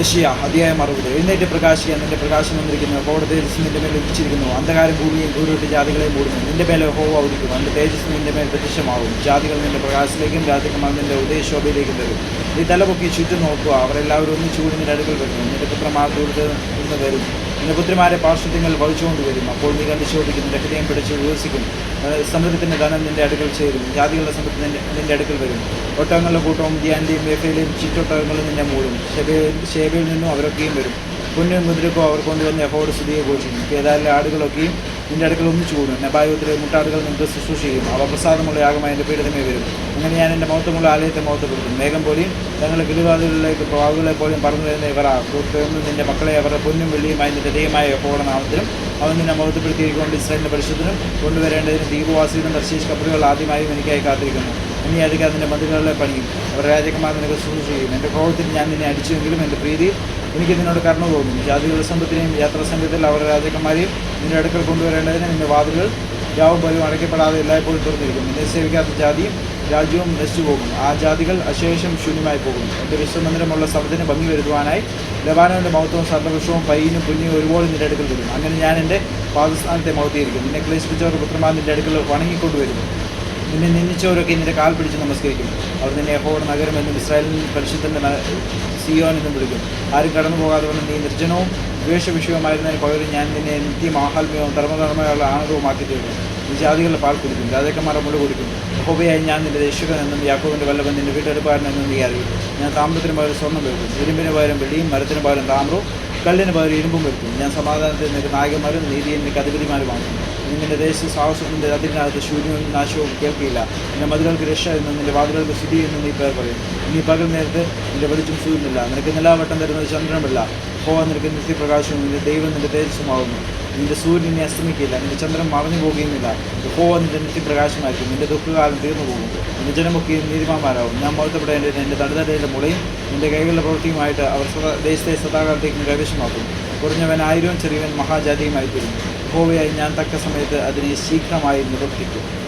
യഷിയ അധ്യായം അറുപത്. എഴുന്നേറ്റ് പ്രകാശിക്കാൻ നിന്റെ പ്രകാശം വന്നിരിക്കുന്നു. ഹോയുടെ തേജസ് നിന്റെ മേൽ ഉദിച്ചിരിക്കുന്നു അന്ധകാരം ഭൂമിയും ഭൂരിട്ട് ജാതികളെ മൂടുന്നു. നിന്റെ മേലെ ഹോവ ഉദിക്കുന്നു അതിന്റെ തേജസ് നിന്റെ മേൽ പ്രത്യക്ഷമാവും ജാതികൾ നിന്റെ പ്രകാശത്തിലേക്കും രാജ്യക്കുമാർ നിന്റെ ഉദയശോഭയിലേക്കും വരും. നീ തലപൊക്കി ചുറ്റും നോക്കുക. അവരെല്ലാവരും ഒന്ന് ചൂടി നിന്റെ അടുക്കൽ വരുന്നു. നിന്റെ പുത്രമാർ ദൂരത്ത് നിന്ന് വരും. നിന്റെ പുത്രിമാരെ പാർശ്വത്യങ്ങൾ വഹിച്ചുകൊണ്ട് വരും. അപ്പോൾ നീ കണ്ടു ശോഭിക്കും. നിന്റെ ഹൃദയം പിടിച്ച് വികസിക്കും സമൃദ്ധത്തിന്റെ ധനം നിന്റെ അടുക്കൽ ചേരും. ജാതികളുടെ സമ്പത്ത് നിന്റെ അടുക്കൽ വരും. ഒട്ടകങ്ങളുടെ കൂട്ടവും ധ്യാന്റെയും വേഫയിലെയും ചീറ്റൊട്ടകങ്ങളിൽ നിന്നെ മൂടും. ഷെബയിൽ ഷേബയിൽ നിന്നും അവരൊക്കെയും വരും. പൊന്നും മുദ്രക്കോ അവർ കൊണ്ടുവന്ന് യഹോയുടെ സ്തുതിയെ ഘോഷിക്കും. കേദാലിലെ ആടുകളൊക്കെയും നിന്റെ അടുക്കൽ ഒന്നിച്ചു കൂടും. നബായുത്തിലെ മുട്ടാടുകൾ നിങ്ങൾക്ക് ശുശ്രൂഷിക്കും അവ പ്രസാദമുള്ള യാഗമായി എന്റെ പീഠമേ വരും. അങ്ങനെ ഞാൻ എന്റെ മൗത്തമുള്ള ആലയത്തെ മൗത്തപ്പെടുത്തും. മേഘം പോലെയും തങ്ങളുടെ കിളിവാതികളിലേക്ക് പ്രവാഹുകളെ പോലെയും പറന്നു വരുന്ന ഇവർ കൂട്ടുന്നു നിന്റെ മക്കളെ അവരുടെ പൊന്നും വെള്ളിയുമായി നിന്റെ ദൈവമായ യഹോയുടെ നാമത്തിലും അവൻ നിന്നെ മൗത്തപ്പെടുത്തിയിരിക്കൊണ്ട് ഇസ്രായേലിന്റെ പരിശുദ്ധനും കൊണ്ടുവരേണ്ടതിന് ദീപവാസികളും ദർശിച്ച് കപ്പലുകൾ ആദ്യമായും എനിക്കായി കാത്തിരിക്കുന്നു. ഇനി അധികം അതിന്റെ മതിലുകളെ പണിയും. അവർ രാജകുമാർ നിനക്ക് ചെയ്യും. എന്റെ കോപത്തിൽ ഞാൻ നിന്നെ അടിച്ചുവെങ്കിലും എന്റെ പ്രീതി എനിക്ക് നിന്നോട് കർണ തോന്നും. ജാതികളുടെ സംഘത്തിനെയും യാത്രാ സംഘത്തിൽ അവരുടെ രാജകുമാരെയും നിന്റെ അടുക്കൽ കൊണ്ടുവരേണ്ടതിന് നിന്റെ വാതിലുകൾ യാവും പോലും അടയ്ക്കപ്പെടാതെ എല്ലായ്പ്പോഴും തുറന്നിരിക്കും. നിന്നെ സേവിക്കാത്ത ജാതിയും രാജ്യവും നശിച്ചു പോകും ആ ജാതികൾ അശേഷം ശൂന്യമായി പോകും എന്റെ വിശ്വമന്ദിരമുള്ള സ്ഥലത്തിന് ഭംഗി വരുത്തുവാനായി ലബാനോന്റെ മൗത്തവും സർവവൃക്ഷവും പയ്യനും പുഞ്ഞും ഒരുപോലെ നിന്റെ അടുക്കൽ വരും. അങ്ങനെ ഞാൻ എന്റെ പാകിസ്ഥാനത്തെ മൗത്തിയിരിക്കും നിന്നെ ക്ലേശിപ്പിച്ചവർ പുത്രന്മാർ നിന്റെ അടുക്കൽ വണങ്ങിക്കൊണ്ടുവരും. നിന്നെ നിന്ദിച്ചവരൊക്കെ നിന്റെ കാൽ പിടിച്ച് നമസ്കരിക്കും. അവർ നിന്നെ യഹോവ നഗരം എന്നും ഇസ്രായേലിൽ പരിശുദ്ധന്റെ ന- സിയോൻ എന്നും വിളിക്കും. ആരും കടന്നു പോകാതെ വന്ന് നീ നിർജനവും ദ്വേഷവിഷയമായിരുന്നതിന് പകരം ഞാൻ നിന്നെ നിത്യം ആഹാത്മ്യവും ധർമ്മധർമ്മയുള്ള ആനന്ദവുമാക്കി തീർക്കും. ജാതികളുടെ പാൽ കുടിക്കും ജാതിക്കന്മാരുടെ മുള്ള കുടിക്കും. ഹോബിയായി ഞാൻ നിന്റെ രക്ഷകൻ എന്നും യാക്കോവിന്റെ വല്ലഭൻ നിന്റെ വീട്ടെടുപ്പാരൻ എന്നും നീ അറിയും ഞാൻ താമ്രത്തിന് പകരം സ്വർണം വെക്കും ഇരുമ്പിന് പകരം വെള്ളിയും മരത്തിന് പകരം താമ്രവും കല്ലിന് പകരം ഇരുമ്പും വെക്കും. ഞാൻ സമാധാനത്തിൽ നിന്റെ നായകന്മാരും നീതി എനിക്ക് അധിപതിമാരുമാണ് നീ നിന്റെ ദേശ സാഹസത്തിന്റെ അതിനകത്ത് ശൂന്യവും നാശവും കേൾക്കില്ല. നിന്റെ മതിലുകൾക്ക് രക്ഷ എന്നും നിന്റെ വാതിലുകൾക്ക് സ്ഥിതി എന്നും നീ പേർ പറയും. നീ പകൽ നേരത്ത് നിന്റെ വെളിച്ചം സൂര്യനില്ല നിനക്ക് നിലാവട്ടം തരുന്നത് ചന്ദ്രനമില്ല. ഹോ നിനക്ക് നിത്യപ്രകാശവും നിന്റെ ദൈവം നിന്റെ തേജസ്സുമാകുന്നു. നിന്റെ സൂര്യൻ നിന്നെ അസ്തമിക്കില്ല നിന്റെ ചന്ദ്രൻ മറഞ്ഞു പോകുകയുമില്ല ഹോ നിന്റെ നിത്യപ്രകാശമായിരിക്കും നിന്റെ ദുഃഖകാലം തീർന്നു പോകും. നിന്റെ ജനമൊക്കെയും നീതിമാന്മാരാകും. ഞാൻ മൗത്തപ്പെടേണ്ടത് എന്റെ തടുതടയുടെ മുളയും നിന്റെ കൈകളുടെ പ്രവൃത്തിയുമായിട്ട് അവർ സദാ ദേശത്തെ സദാകാലത്തേക്കും കൈവശമാക്കും. കുറഞ്ഞവൻ ആയിരവും ചെറിയവൻ മഹാജാതിയുമായി തീരും ഹോവയായി ഞാൻ തക്ക സമയത്ത് അതിനെ ശീഘ്രമായി നിവർത്തിക്കും.